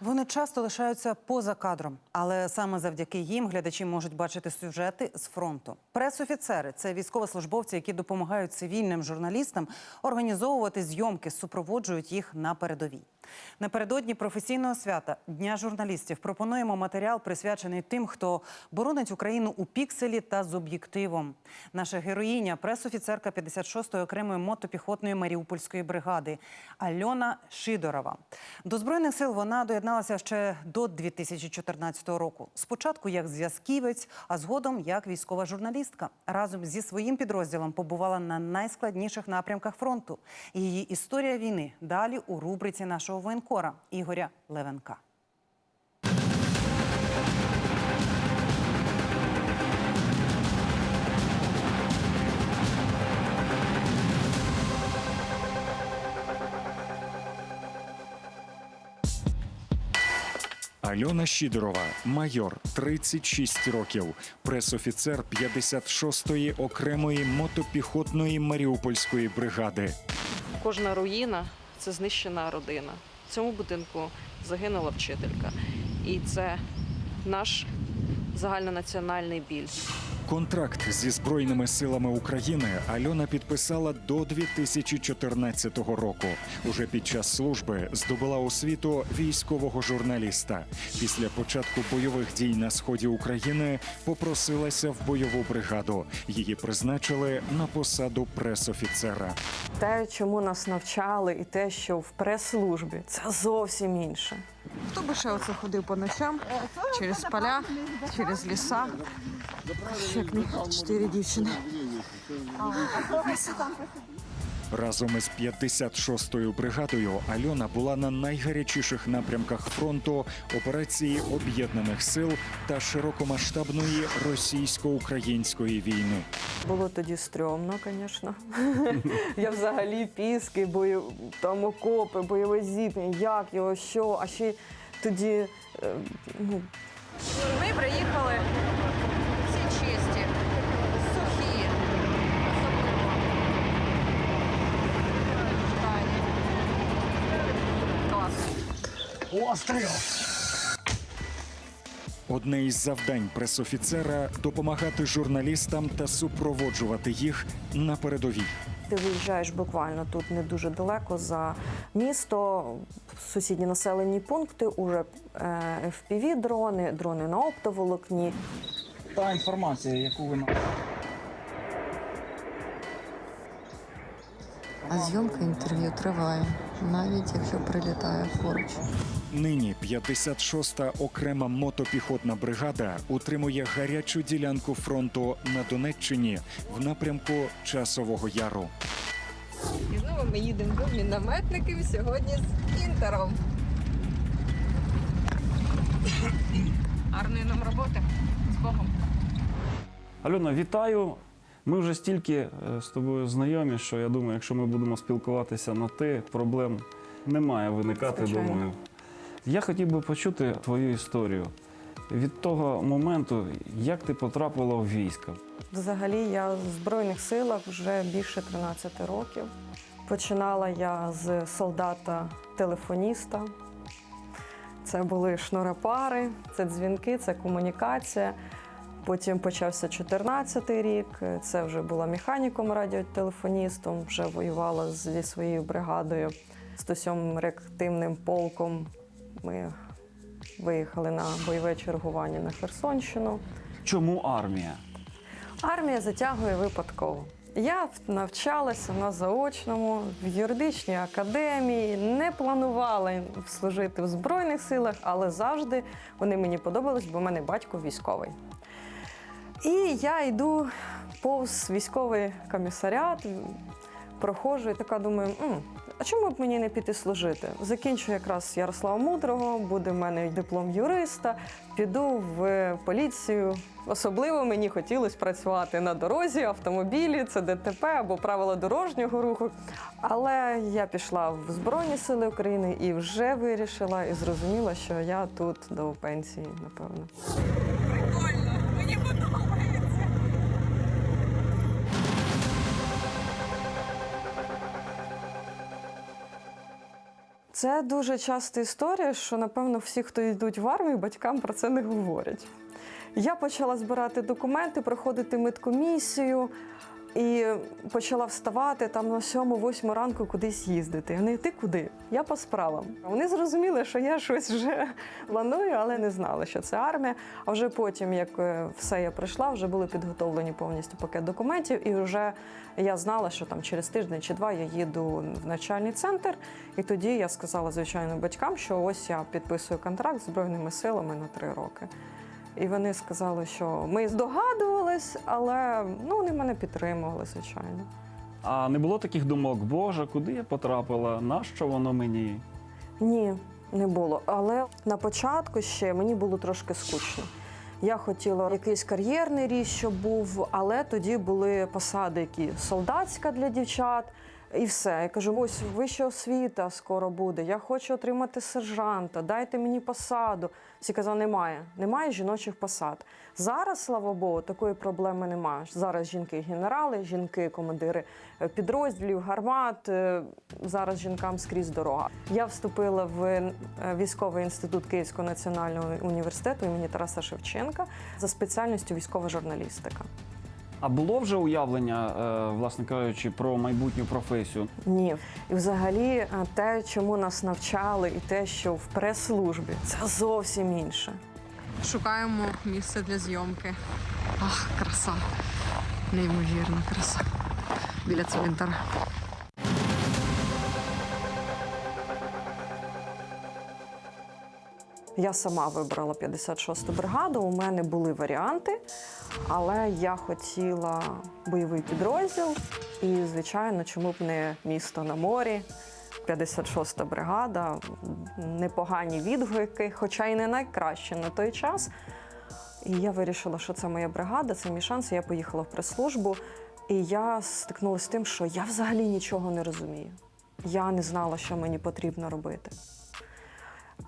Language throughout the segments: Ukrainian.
Вони часто лишаються поза кадром, але саме завдяки їм глядачі можуть бачити сюжети з фронту. Пресофіцери це військовослужбовці, які допомагають цивільним журналістам організовувати зйомки, супроводжують їх на передовій. Напередодні професійного свята Дня журналістів пропонуємо матеріал, присвячений тим, хто боронить Україну у пікселі та з об'єктивом. Наша героїня, пресофіцерка 56-ї окремої мотопіхотної Маріупольської бригади Альона Шидорова. До збройних сил вона доєдналася ще до 2014 року. Спочатку як зв'язківець, а згодом як військова журналістка. Разом зі своїм підрозділом побувала на найскладніших напрямках фронту. Її історія війни далі у рубриці нашого воєнкора Ігоря Левенка. Альона Щідорова, майор, 36 років, пресофіцер 56-ї окремої мотопіхотної Маріупольської бригади. Кожна руїна це знищена родина. В цьому будинку загинула вчителька. І це наш загальнонаціональний біль. Контракт зі збройними силами України Альона підписала до 2014 року. Уже під час служби здобула освіту військового журналіста. Після початку бойових дій на сході України попросилася в бойову бригаду. Її призначили на посаду пресофіцера. Те, чому нас навчали, і те, що в прес-службі, це зовсім інше. Хто би ще оце ходив по ночам через поля, через ліса? Як не чотири дівчини. Разом із 56-ю бригадою Альона була на найгарячіших напрямках фронту операції об'єднаних сил та широкомасштабної російсько-української війни. Було тоді стрьомно, звісно. Я взагалі піски, бою, там окопи, бойове зіткнення, як його, що, а ще тоді е, ну, Ми приїхали Клас. Одне із завдань пресофіцера допомагати журналістам та супроводжувати їх на передовій. ти виїжджаєш буквально тут не дуже далеко за місто, сусідні населені пункти, уже е, FPV-дрони, дрони на оптоволокні. та інформація, яку ви А зйомка інтерв'ю триває, навіть якщо прилітає поруч. Нині 56-та окрема мотопіхотна бригада утримує гарячу ділянку фронту на Донеччині в напрямку Часового Яру. І знову ми їдемо до мінометників сьогодні з інтером. Гарної нам роботи. З Богом. Альона, вітаю. Ми вже стільки е, з тобою знайомі, що я думаю, якщо ми будемо спілкуватися на ти, проблем не має виникати. Звичайно. Думаю. Я хотів би почути твою історію від того моменту, як ти потрапила в військо. Взагалі я в Збройних силах вже більше 13 років. Починала я з солдата-телефоніста. Це були шнурапари, це дзвінки, це комунікація. Потім почався 14-й рік. Це вже була механіком радіотелефоністом, вже воювала зі своєю бригадою 107-м реактивним полком. Ми виїхали на бойове чергування на Херсонщину. Чому армія? Армія затягує випадково. Я навчалася на заочному в юридичній академії, не планувала служити в Збройних силах, але завжди вони мені подобались, бо в мене батько військовий. І я йду повз військовий комісаріат, проходжу і така думаю, «М, а чому б мені не піти служити? Закінчу якраз Ярослава Мудрого, буде в мене диплом юриста, піду в поліцію. Особливо мені хотілося працювати на дорозі, автомобілі, це ДТП або правила дорожнього руху. Але я пішла в Збройні Сили України і вже вирішила і зрозуміла, що я тут до пенсії, напевно. Це дуже часта історія, що напевно всі, хто йдуть в армію, батькам про це не говорять. Я почала збирати документи, проходити медкомісію і почала вставати там на 7-8 ранку кудись їздити. Вони ти куди? Я по справам. Вони зрозуміли, що я щось вже планую, але не знали, що це армія. А вже потім, як е, все я прийшла, вже були підготовлені повністю пакет документів, і вже я знала, що там через тиждень чи два я їду в навчальний центр. І тоді я сказала, звичайно, батькам, що ось я підписую контракт з Збройними силами на три роки. І вони сказали, що ми здогадувались, але ну, вони мене підтримували, звичайно. А не було таких думок, Боже, куди я потрапила? Нащо воно мені? Ні, не було. Але на початку ще мені було трошки скучно. Я хотіла якийсь кар'єрний ріст, щоб був, але тоді були посади, які солдатська для дівчат. І все. Я кажу, ось вища освіта скоро буде. Я хочу отримати сержанта, дайте мені посаду. Всі казали, немає, немає жіночих посад. Зараз, слава Богу, такої проблеми немає. Зараз жінки генерали, жінки командири е, підрозділів, гармат. е, Зараз жінкам скрізь дорога. Я вступила в е, військовий інститут Київського національного університету імені Тараса Шевченка за спеціальністю військова журналістика. А було вже уявлення, е, власне кажучи, про майбутню професію? Ні, і взагалі е, те, чому нас навчали, і те, що в прес-службі, це зовсім інше. Шукаємо місце для зйомки. Ах, краса. Неймовірна краса. Біля цвинтара. Я сама вибрала 56-ту бригаду. У мене були варіанти, але я хотіла бойовий підрозділ. І, звичайно, чому б не місто на морі, 56-та бригада, непогані відгуки, хоча й не найкраще на той час. І я вирішила, що це моя бригада, це мій шанс. Я поїхала в прес-службу, і я стикнулася з тим, що я взагалі нічого не розумію. Я не знала, що мені потрібно робити.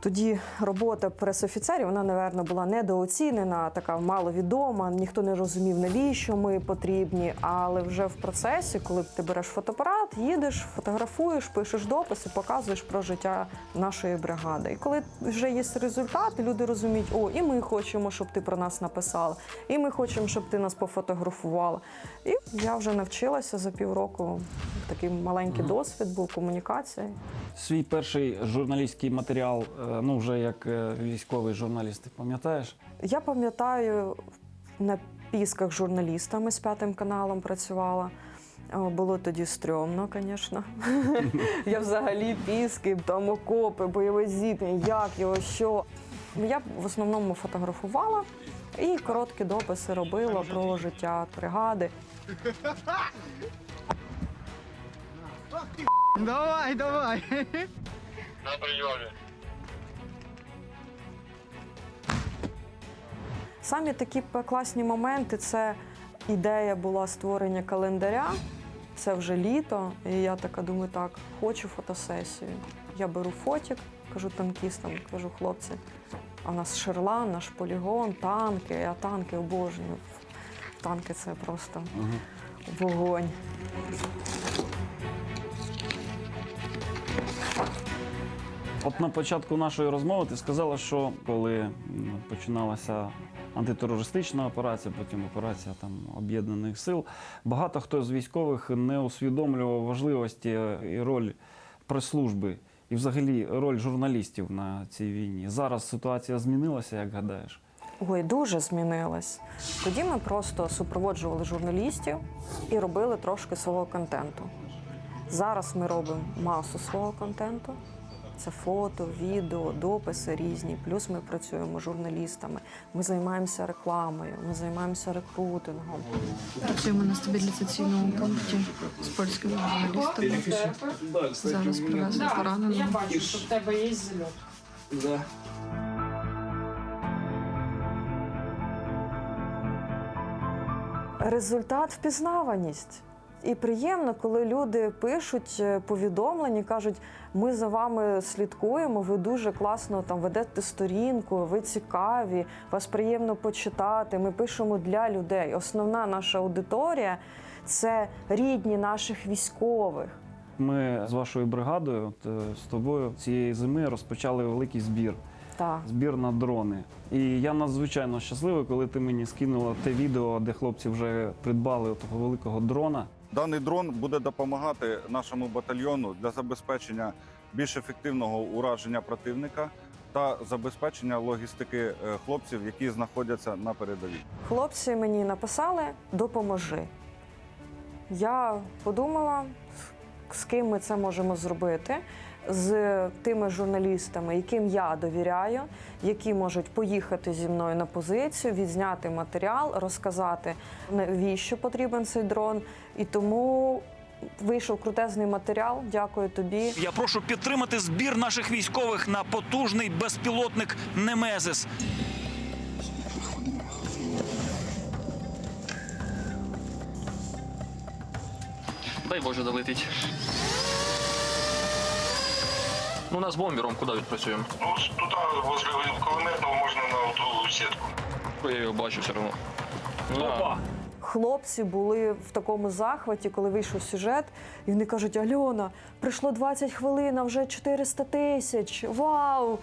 Тоді робота пресофіцерів, вона, напевно, була недооцінена, така маловідома. Ніхто не розумів, навіщо ми потрібні. Але вже в процесі, коли ти береш фотоапарат, їдеш, фотографуєш, пишеш дописи, показуєш про життя нашої бригади. І коли вже є результати, люди розуміють, о, і ми хочемо, щоб ти про нас написала, і ми хочемо, щоб ти нас пофотографувала. І я вже навчилася за півроку. Такий маленький досвід був комунікація. Свій перший журналістський матеріал, е, ну вже як е, військовий журналіст, ти пам'ятаєш? Я пам'ятаю, на пісках з журналістами з п'ятим каналом працювала. Було тоді стрьомно, звісно. Я взагалі піски, там окопи, бойове зіткнення, як його, що. Я в основному фотографувала і короткі дописи робила про життя бригади. Давай, давай. Самі такі класні моменти це ідея була створення календаря. Це вже літо, і я така думаю, так, хочу фотосесію. Я беру фотік, кажу танкістам, кажу, хлопці, а в нас шерлан, наш полігон, танки, я танки обожнюю. Танки це просто вогонь. От на початку нашої розмови ти сказала, що коли починалася антитерористична операція, потім операція там об'єднаних сил, багато хто з військових не усвідомлював важливості е, і роль прес-служби і взагалі роль журналістів на цій війні. Зараз ситуація змінилася, як гадаєш? Ой, дуже змінилась. Тоді ми просто супроводжували журналістів і робили трошки свого контенту. Зараз ми робимо масу свого контенту. Це фото, відео, дописи різні. Плюс ми працюємо журналістами. Ми займаємося рекламою, ми займаємося рекрутингом. Працюємо на стабілізаційному пункті з польськими журналістами. Зараз привезли пораненого. Результат впізнаваність. І приємно, коли люди пишуть е, повідомлення, кажуть, ми за вами слідкуємо, ви дуже класно там ведете сторінку, ви цікаві, вас приємно почитати. Ми пишемо для людей. Основна наша аудиторія це рідні наших військових. ми з вашою бригадою, е, з тобою цієї зими розпочали великий збір. Так. Збір на дрони. І я надзвичайно щасливий, коли ти мені скинула те відео, де хлопці вже придбали того великого дрона. Даний дрон буде допомагати нашому батальйону для забезпечення більш ефективного ураження противника та забезпечення логістики е, хлопців, які знаходяться на передовій. Хлопці мені написали допоможи. Я подумала, з ким ми це можемо зробити. З тими журналістами, яким я довіряю, які можуть поїхати зі мною на позицію, відзняти матеріал, розказати, навіщо потрібен цей дрон. І тому вийшов крутезний матеріал. Дякую тобі. Я прошу підтримати збір наших військових на потужний безпілотник Немезис. Дай Боже долетить. Ну, нас бомбером куди відпрацюємо? Ну, тут возле кулеметного можна на ту сітку. Я його бачу все одно. Опа! Хлопці були в такому захваті, коли вийшов сюжет, і вони кажуть: Альона, прийшло 20 хвилин, а вже 400 тисяч. Вау!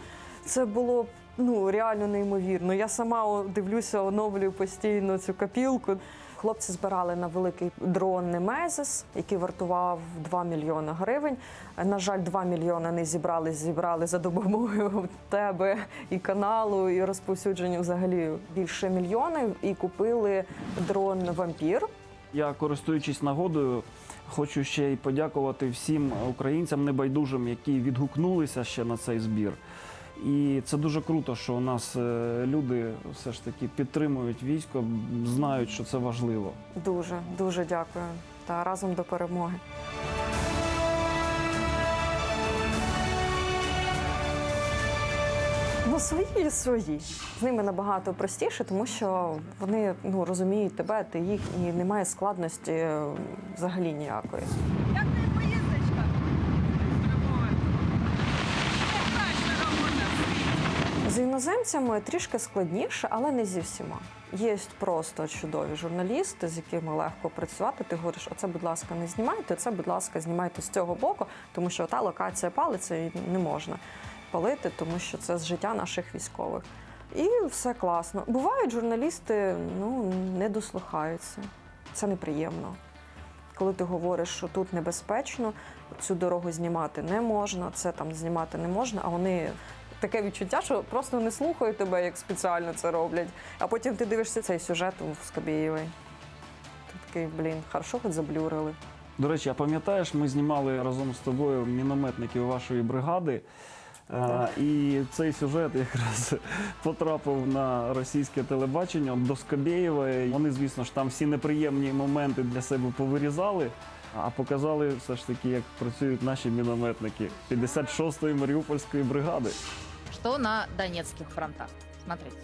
Це було ну реально неймовірно. Я сама дивлюся, оновлюю постійно цю копілку. Хлопці збирали на великий дрон Немезис, який вартував 2 мільйони гривень. На жаль, 2 мільйони не зібрали, зібрали за допомогою тебе і каналу, і розповсюдження взагалі більше мільйонів. І купили дрон Вампір. Я, користуючись нагодою, хочу ще й подякувати всім українцям небайдужим, які відгукнулися ще на цей збір. І це дуже круто, що у нас е, люди все ж таки підтримують військо, знають, що це важливо. Дуже дуже дякую. Та разом до перемоги. Ну, свої свої. З ними набагато простіше, тому що вони ну, розуміють тебе, ти їх, і немає складності е, взагалі ніякої. З іноземцями трішки складніше, але не зі всіма. Є просто чудові журналісти, з якими легко працювати. Ти говориш, оце, будь ласка, не знімайте, це, будь ласка, знімайте з цього боку, тому що та локація палиться і не можна палити, тому що це з життя наших військових. І все класно. Бувають журналісти, ну не дослухаються. Це неприємно. Коли ти говориш, що тут небезпечно, цю дорогу знімати не можна, це там знімати не можна, а вони таке відчуття, що просто не слухають тебе, як спеціально це роблять. А потім ти дивишся цей сюжет у Скабєєвої. Ти такий, блін, хорошо хоч заблюрили. До речі, а пам'ятаєш, ми знімали разом з тобою мінометників вашої бригади. Е, І цей сюжет якраз потрапив на російське телебачення до Скабєєвої. Вони, звісно ж, там всі неприємні моменти для себе повирізали, а показали все ж таки, як працюють наші мінометники 56-ї Маріупольської бригади. Что на Донецких фронтах? Смотрите.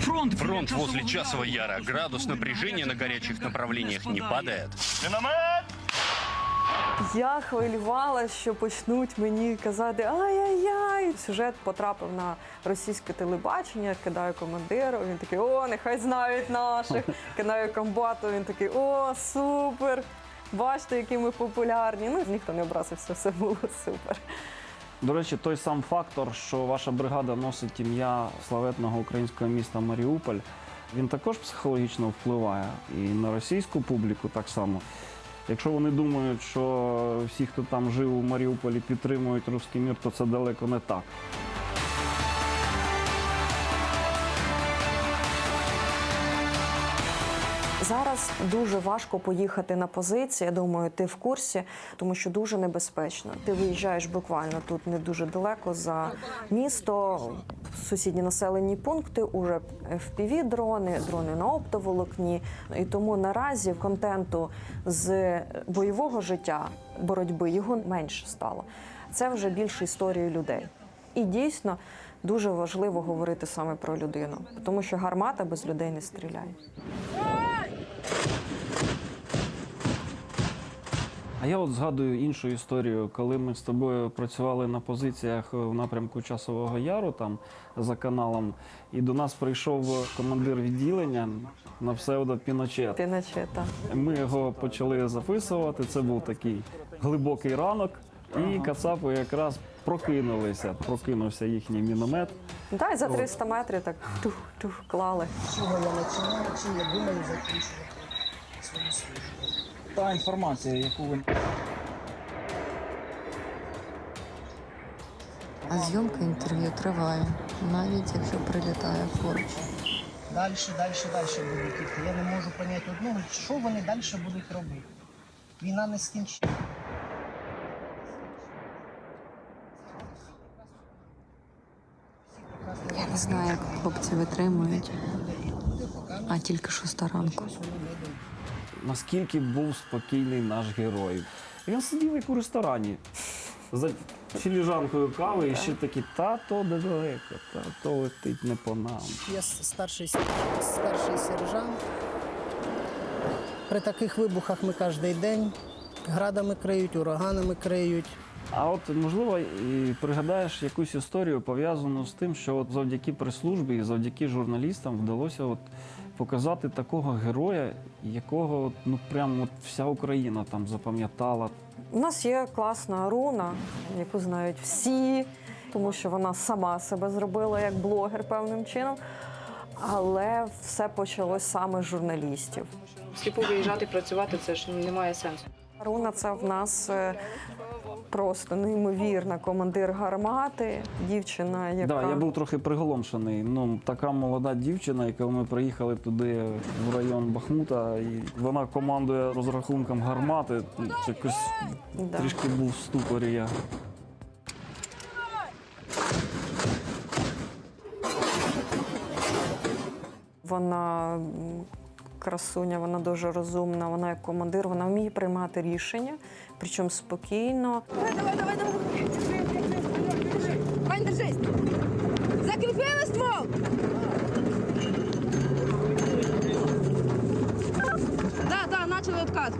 Фронт, Фронт возле Часова Яра. Градус напряжения на горячих направлениях не падает. Я хвилювала, що почнуть мені казати ай-яй-яй. Сюжет потрапив на російське телебачення, кидаю командиру. Він такий, о, нехай знають наших. Кидаю комбату. Він такий, о, супер! Бачите, які ми популярні. Ну, ніхто не образився, все було супер. До речі, той сам фактор, що ваша бригада носить ім'я славетного українського міста Маріуполь, він також психологічно впливає і на російську публіку так само. Якщо вони думають, що всі, хто там жив у Маріуполі, підтримують русський мір, то це далеко не так. Зараз дуже важко поїхати на позиції. Я думаю, ти в курсі, тому що дуже небезпечно. Ти виїжджаєш буквально тут не дуже далеко за місто, сусідні населені пункти, уже fpv дрони, дрони на оптоволокні. І тому наразі контенту з бойового життя боротьби його менше стало. Це вже більше історії людей. І дійсно дуже важливо говорити саме про людину, тому що гармата без людей не стріляє. А я от згадую іншу історію, коли ми з тобою працювали на позиціях в напрямку Часового Яру, там за каналом, і до нас прийшов командир відділення на псевдо Піночет. Піначета. Ми його почали записувати. Це був такий глибокий ранок, і кацапи якраз прокинулися. Прокинувся їхній міномет. Да, і за 300 метрів так тух-тух клали. Чого я починаю, чим я думаю закінчувати свою службу. Та інформація, яку ви А зйомка інтерв'ю триває, навіть якщо прилітає поруч. далі, далі, далі будуть йти. Я не можу зрозуміти одного, що вони далі будуть робити. Війна не скінчиться. Не знаю, як хлопці витримують, а тільки шоста ранку. Наскільки був спокійний наш герой. Він сидів як у ресторані за філіжанкою кави і ще такі тато недалеко, тато летить не по нам. Я старший, старший сержант. При таких вибухах ми кожен день градами криють, ураганами криють. А от можливо, і пригадаєш якусь історію пов'язану з тим, що от завдяки прес-службі і завдяки журналістам вдалося от показати такого героя, якого от, ну прям от вся Україна там запам'ятала. У нас є класна руна, яку знають всі, тому що вона сама себе зробила як блогер певним чином. Але все почалось саме з журналістів. Сліпу виїжджати працювати це ж немає сенсу. Руна це в нас е, просто неймовірна командир гармати, дівчина, яка Да, я був трохи приголомшений. Ну, така молода дівчина, яка ми приїхали туди в район Бахмута, і вона командує розрахунком гармати. Якось Да. трішки був в ступорі я. Вона красуня, вона дуже розумна. Вона як командир, вона вміє приймати рішення, причому спокійно. Давай, давай, давай, давай. Вань, держись! Закріпили ствол! Да, да, почали откат.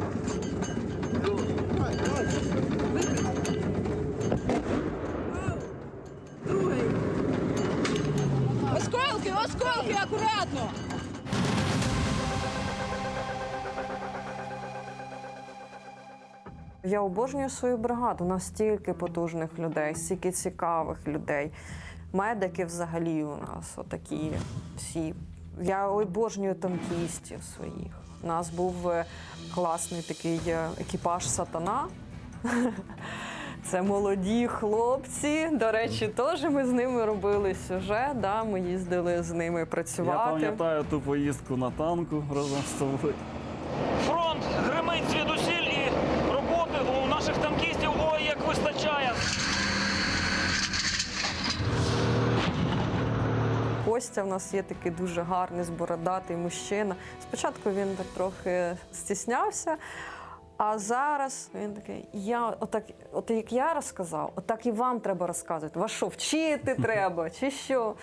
Я обожнюю свою бригаду. У нас стільки потужних людей, стільки цікавих людей. Медики взагалі у нас отакі всі. Я обожнюю танкістів своїх. У нас був е, класний такий е, екіпаж сатана. Це молоді хлопці. До речі, теж ми з ними робили сюжет. Да? Ми їздили з ними працювати. Я пам'ятаю ту поїздку на танку разом з тобою. Фронт гримить звідусіль і роботи у наших танкістів ой як вистачає. Костя в нас є такий дуже гарний, збородатий мужчина. Спочатку він так трохи стіснявся, а зараз він такий: я отак, от як я розказав, отак і вам треба розказувати. Вас що, вчити треба, чи що?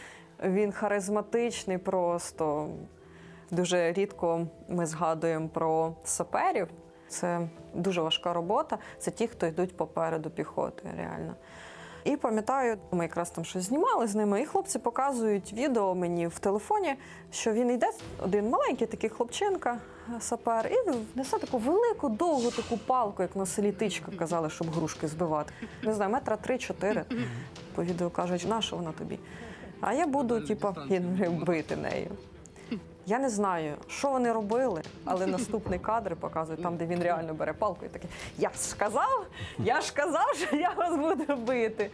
Він харизматичний просто. Дуже рідко ми згадуємо про саперів. Це дуже важка робота. Це ті, хто йдуть попереду піхоти, реально. І пам'ятаю, ми якраз там щось знімали з ними, і хлопці показують відео мені в телефоні, що він йде, один маленький такий хлопчинка, сапер, і несе таку велику, довгу таку палку, як на селі тичка казали, щоб грушки збивати. Не знаю, метра три-чотири. По відео кажуть, на що вона тобі? А я буду, типу, бити нею. Я не знаю, що вони робили, але наступний кадр показує там, де він реально бере палку і такий: Я ж казав, я ж казав, що я вас буду бити.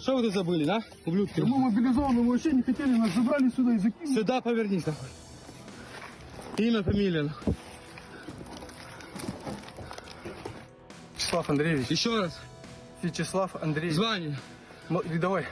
Что вы тут забыли, да, ублюдки? Мы мобилизованы, мы вообще не хотели, нас забрали сюда и закинули. Сюда повернись, нахуй. Имя, фамилия, нахуй. Вячеслав Андреевич. Еще раз. Вячеслав Андреевич. Звание. Рядовой.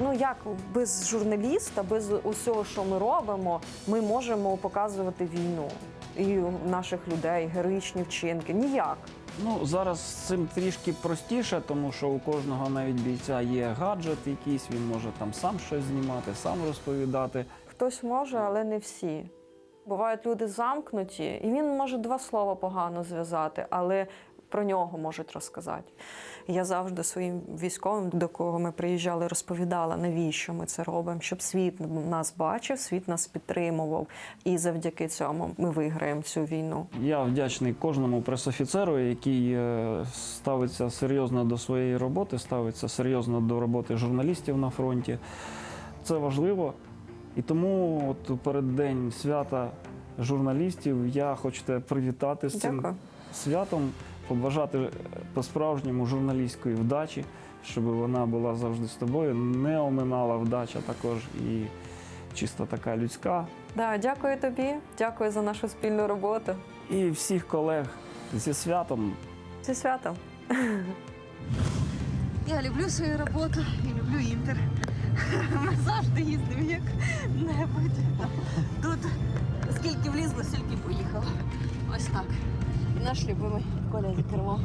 Ну як без журналіста, без усього, що ми робимо, ми можемо показувати війну і наших людей, героїчні вчинки. Ніяк. Ну зараз з цим трішки простіше, тому що у кожного навіть бійця є гаджет якийсь, він може там сам щось знімати, сам розповідати. Хтось може, але не всі. Бувають люди замкнуті, і він може два слова погано зв'язати, але про нього можуть розказати. Я завжди своїм військовим, до кого ми приїжджали, розповідала, навіщо ми це робимо, щоб світ нас бачив, світ нас підтримував. І завдяки цьому ми виграємо цю війну. Я вдячний кожному пресофіцеру, який е, ставиться серйозно до своєї роботи, ставиться серйозно до роботи журналістів на фронті. Це важливо. І тому от у переддень свята журналістів я хочу тебе привітати з цим Дякую. святом, побажати е, по-справжньому журналістської вдачі, щоб вона була завжди з тобою, не оминала вдача також і чисто така людська. Да, дякую тобі, дякую за нашу спільну роботу. І всіх колег зі святом. Зі святом. Я люблю свою роботу і люблю інтер. Ми завжди їздимо як-небудь. Тут скільки влізло, стільки поїхало. Ось так. Наш любимий Коля за кермом.